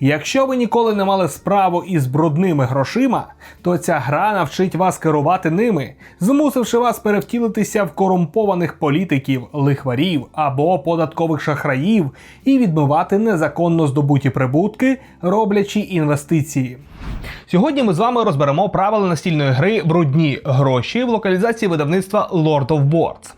Якщо ви ніколи не мали справу із брудними грошима, то ця гра навчить вас керувати ними, змусивши вас перевтілитися в корумпованих політиків, лихварів або податкових шахраїв і відмивати незаконно здобуті прибутки, роблячи інвестиції. Сьогодні ми з вами розберемо правила настільної гри Брудні гроші в локалізації видавництва Lord of Boards.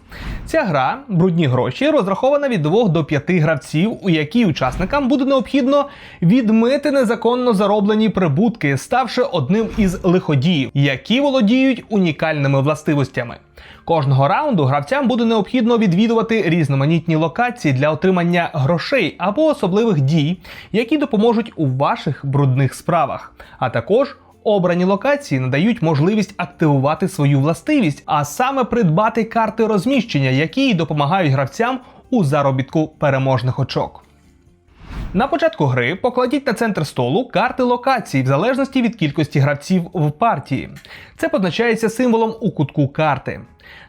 Ця гра брудні гроші розрахована від 2 до 5 гравців, у якій учасникам буде необхідно відмити незаконно зароблені прибутки, ставши одним із лиходіїв, які володіють унікальними властивостями. Кожного раунду гравцям буде необхідно відвідувати різноманітні локації для отримання грошей або особливих дій, які допоможуть у ваших брудних справах, а також Обрані локації надають можливість активувати свою властивість, а саме придбати карти розміщення, які допомагають гравцям у заробітку переможних очок. На початку гри покладіть на центр столу карти локацій в залежності від кількості гравців в партії. Це позначається символом у кутку карти.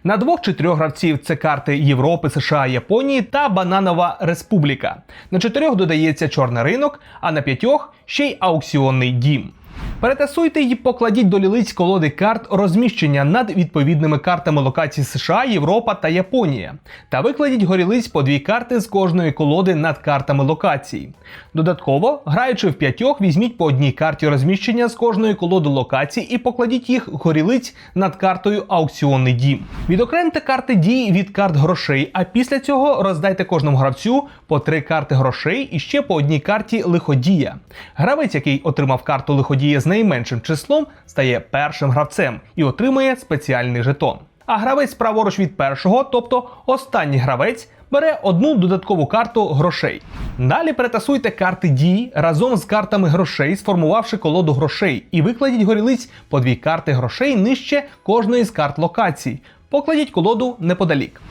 На двох чи трьох гравців це карти Європи, США, Японії та Бананова Республіка. На чотирьох додається чорний ринок, а на п'ятьох ще й аукціонний дім. Перетасуйте і покладіть до лілиць колоди карт розміщення над відповідними картами локацій США, Європа та Японія. Та викладіть горілиць по дві карти з кожної колоди над картами локацій. Додатково, граючи в п'ятьох, візьміть по одній карті розміщення з кожної колоди локацій і покладіть їх горілиць над картою Аукціонний дім. Відокремте карти дій від карт грошей, а після цього роздайте кожному гравцю по три карти грошей і ще по одній карті лиходія. Гравець, який отримав карту лиходія з найменшим числом, стає першим гравцем і отримує спеціальний жетон. А гравець праворуч від першого, тобто останній гравець, бере одну додаткову карту грошей. Далі перетасуйте карти дій разом з картами грошей, сформувавши колоду грошей, і викладіть горілиць по дві карти грошей нижче кожної з карт локацій. Покладіть колоду неподалік.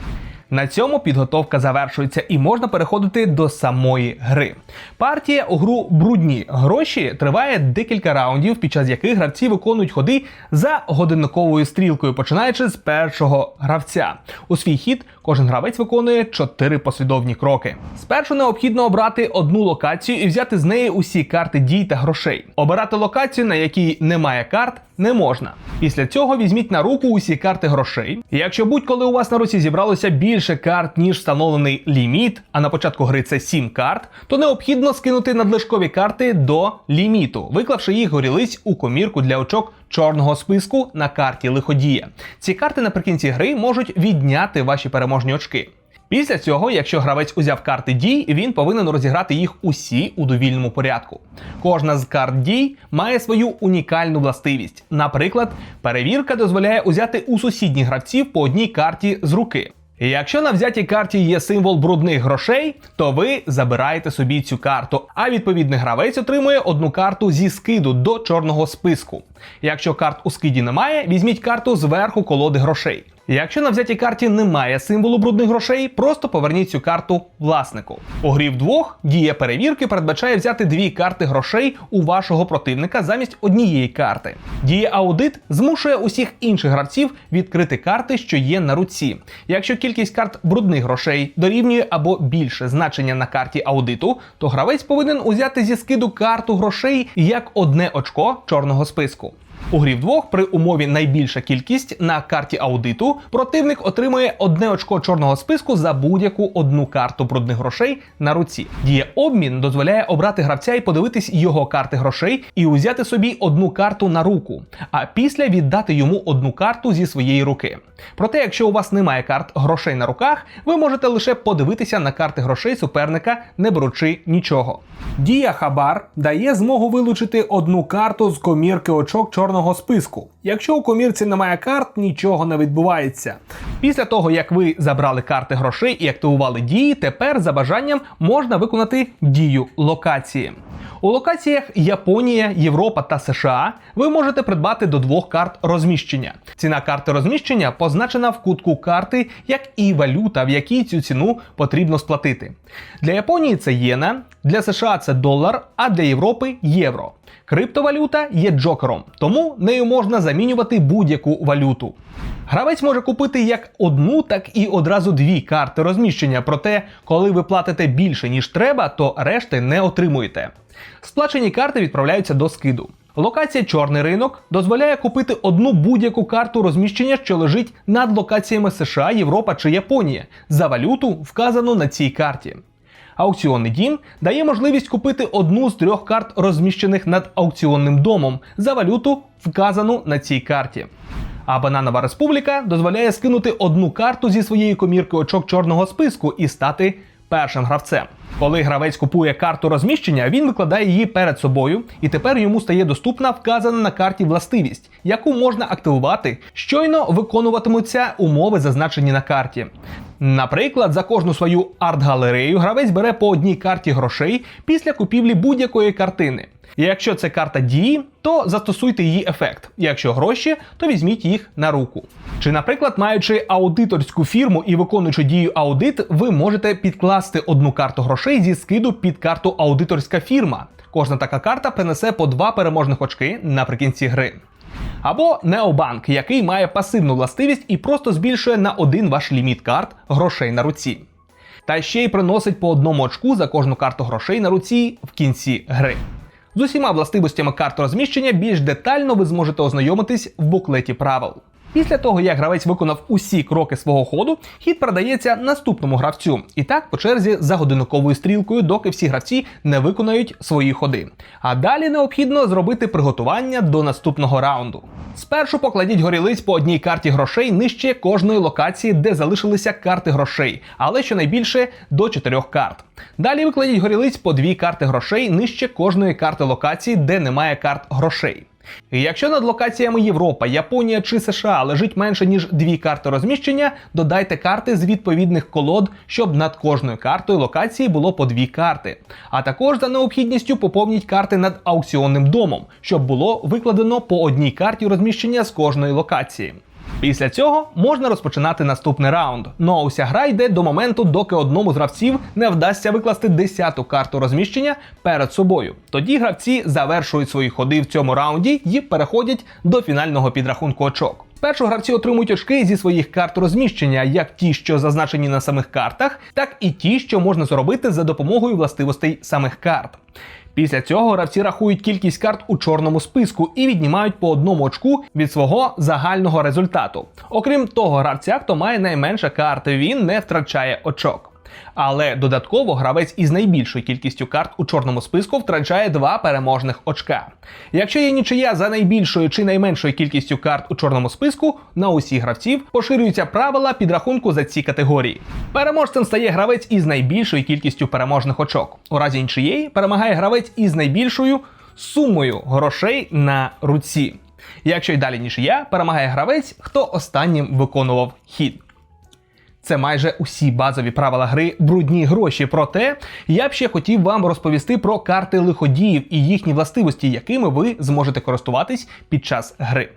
На цьому підготовка завершується і можна переходити до самої гри. Партія у гру брудні гроші триває декілька раундів, під час яких гравці виконують ходи за годинниковою стрілкою, починаючи з першого гравця. У свій хід кожен гравець виконує чотири послідовні кроки. Спершу необхідно обрати одну локацію і взяти з неї усі карти дій та грошей. Обирати локацію, на якій немає карт, не можна. Після цього візьміть на руку усі карти грошей. Якщо будь-коли у вас на руці зібралося більше карт, ніж встановлений ліміт, а на початку гри це 7 карт, то необхідно скинути надлишкові карти до ліміту, виклавши їх горілиць у комірку для очок чорного списку на карті лиходія. Ці карти наприкінці гри можуть відняти ваші переможні очки. Після цього, якщо гравець узяв карти дій, він повинен розіграти їх усі у довільному порядку. Кожна з карт дій має свою унікальну властивість. Наприклад, перевірка дозволяє узяти у сусідніх гравців по одній карті з руки. І Якщо на взятій карті є символ брудних грошей, то ви забираєте собі цю карту, а відповідний гравець отримує одну карту зі скиду до чорного списку. Якщо карт у скиді немає, візьміть карту зверху колоди грошей. Якщо на взятій карті немає символу брудних грошей, просто поверніть цю карту власнику. У грі вдвох дія перевірки передбачає взяти дві карти грошей у вашого противника замість однієї карти. Дія аудит змушує усіх інших гравців відкрити карти, що є на руці. Якщо кількість карт брудних грошей дорівнює або більше значення на карті аудиту, то гравець повинен узяти зі скиду карту грошей як одне очко чорного списку. У грі вдвох при умові найбільша кількість на карті аудиту противник отримує одне очко чорного списку за будь-яку одну карту брудних грошей на руці. Дія обмін дозволяє обрати гравця і подивитись його карти грошей і узяти собі одну карту на руку, а після віддати йому одну карту зі своєї руки. Проте, якщо у вас немає карт грошей на руках, ви можете лише подивитися на карти грошей суперника, не беручи нічого. Дія Хабар дає змогу вилучити одну карту з комірки очок чорного списку. Якщо у комірці немає карт, нічого не відбувається. Після того, як ви забрали карти грошей і активували дії, тепер за бажанням можна виконати дію локації. У локаціях Японія, Європа та США ви можете придбати до двох карт розміщення. Ціна карти розміщення позначена в кутку карти, як і валюта, в якій цю ціну потрібно сплатити. Для Японії це єна, для США це долар, а для Європи євро. Криптовалюта є джокером, тому нею можна замінювати будь-яку валюту. Гравець може купити як одну, так і одразу дві карти розміщення. Проте, коли ви платите більше ніж треба, то решти не отримуєте. Сплачені карти відправляються до скиду. Локація Чорний ринок дозволяє купити одну будь-яку карту розміщення, що лежить над локаціями США, Європа чи Японія, за валюту, вказану на цій карті. Аукціонний дім дає можливість купити одну з трьох карт, розміщених над аукціонним домом, за валюту, вказану на цій карті. А Бананова Республіка дозволяє скинути одну карту зі своєї комірки очок чорного списку і стати першим гравцем. Коли гравець купує карту розміщення, він викладає її перед собою, і тепер йому стає доступна вказана на карті властивість, яку можна активувати, щойно виконуватимуться умови, зазначені на карті. Наприклад, за кожну свою арт-галерею гравець бере по одній карті грошей після купівлі будь-якої картини. Якщо це карта дії, то застосуйте її ефект. Якщо гроші, то візьміть їх на руку. Чи, наприклад, маючи аудиторську фірму і виконуючи дію аудит, ви можете підкласти одну карту грошей зі скиду під карту аудиторська фірма. Кожна така карта принесе по два переможних очки наприкінці гри. Або Необанк, який має пасивну властивість і просто збільшує на один ваш ліміт карт грошей на руці. Та ще й приносить по одному очку за кожну карту грошей на руці в кінці гри. З усіма властивостями карт розміщення більш детально ви зможете ознайомитись в буклеті правил. Після того, як гравець виконав усі кроки свого ходу, хід передається наступному гравцю. І так по черзі за годинниковою стрілкою, доки всі гравці не виконають свої ходи. А далі необхідно зробити приготування до наступного раунду. Спершу покладіть горілиць по одній карті грошей нижче кожної локації, де залишилися карти грошей, але щонайбільше до 4 карт. Далі викладіть горілиць по дві карти грошей нижче кожної карти локації, де немає карт грошей. Якщо над локаціями Європа, Японія чи США лежить менше ніж дві карти розміщення, додайте карти з відповідних колод, щоб над кожною картою локації було по дві карти. А також за необхідністю поповніть карти над аукціонним домом, щоб було викладено по одній карті розміщення з кожної локації. Після цього можна розпочинати наступний раунд. Ну а уся гра йде до моменту, доки одному з гравців не вдасться викласти десяту карту розміщення перед собою. Тоді гравці завершують свої ходи в цьому раунді і переходять до фінального підрахунку очок. Спершу гравці отримують очки зі своїх карт розміщення, як ті, що зазначені на самих картах, так і ті, що можна зробити за допомогою властивостей самих карт. Після цього гравці рахують кількість карт у чорному списку і віднімають по одному очку від свого загального результату. Окрім того, гравця, хто має найменше карти, він не втрачає очок. Але додатково гравець із найбільшою кількістю карт у чорному списку втрачає два переможних очка. Якщо є нічия за найбільшою чи найменшою кількістю карт у чорному списку, на усіх гравців поширюються правила підрахунку за ці категорії. Переможцем стає гравець із найбільшою кількістю переможних очок. У разі нічиєї перемагає гравець із найбільшою сумою грошей на руці. Якщо й далі нічия, перемагає гравець, хто останнім виконував хід. Це майже усі базові правила гри брудні гроші. Проте я б ще хотів вам розповісти про карти лиходіїв і їхні властивості, якими ви зможете користуватись під час гри.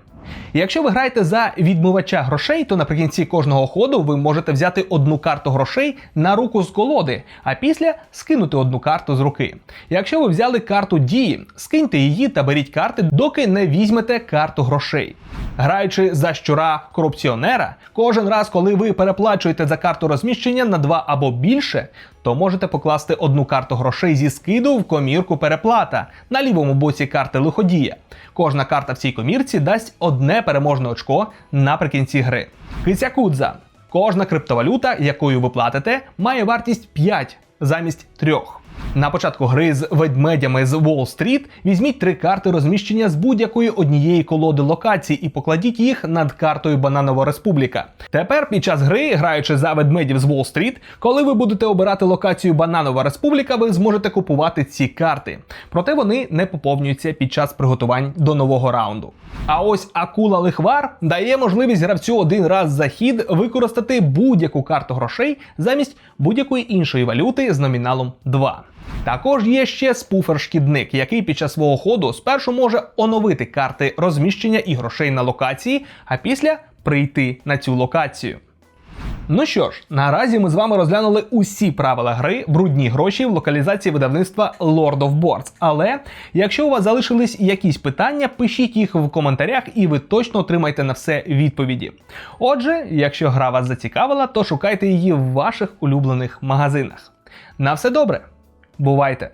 Якщо ви граєте за відмивача грошей, то наприкінці кожного ходу ви можете взяти одну карту грошей на руку з колоди, а після скинути одну карту з руки. Якщо ви взяли карту дії, скиньте її та беріть карти, доки не візьмете карту грошей. Граючи за щура корупціонера, кожен раз, коли ви переплачуєте за карту розміщення на два або більше, то можете покласти одну карту грошей зі скиду в комірку переплата на лівому боці карти лиходія. Кожна карта в цій комірці дасть одне переможне очко наприкінці гри. Кицякудза. Кожна криптовалюта, якою ви платите, має вартість 5 замість 3. На початку гри з ведмедями з Уолл-стріт візьміть три карти розміщення з будь-якої однієї колоди локацій і покладіть їх над картою Бананова Республіка. Тепер під час гри, граючи за ведмедів з Уолл-стріт, коли ви будете обирати локацію Бананова Республіка, ви зможете купувати ці карти. Проте вони не поповнюються під час приготувань до нового раунду. А ось акула лихвар дає можливість гравцю один раз за хід використати будь-яку карту грошей замість будь-якої іншої валюти з номіналом 2. Також є ще спуфер-шкідник, який під час свого ходу спершу може оновити карти розміщення і грошей на локації, а після прийти на цю локацію. Ну що ж, наразі ми з вами розглянули усі правила гри брудні гроші в локалізації видавництва Lord of Boards. Але якщо у вас залишились якісь питання, пишіть їх в коментарях, і ви точно отримаєте на все відповіді. Отже, якщо гра вас зацікавила, то шукайте її в ваших улюблених магазинах. На все добре! Бувайте!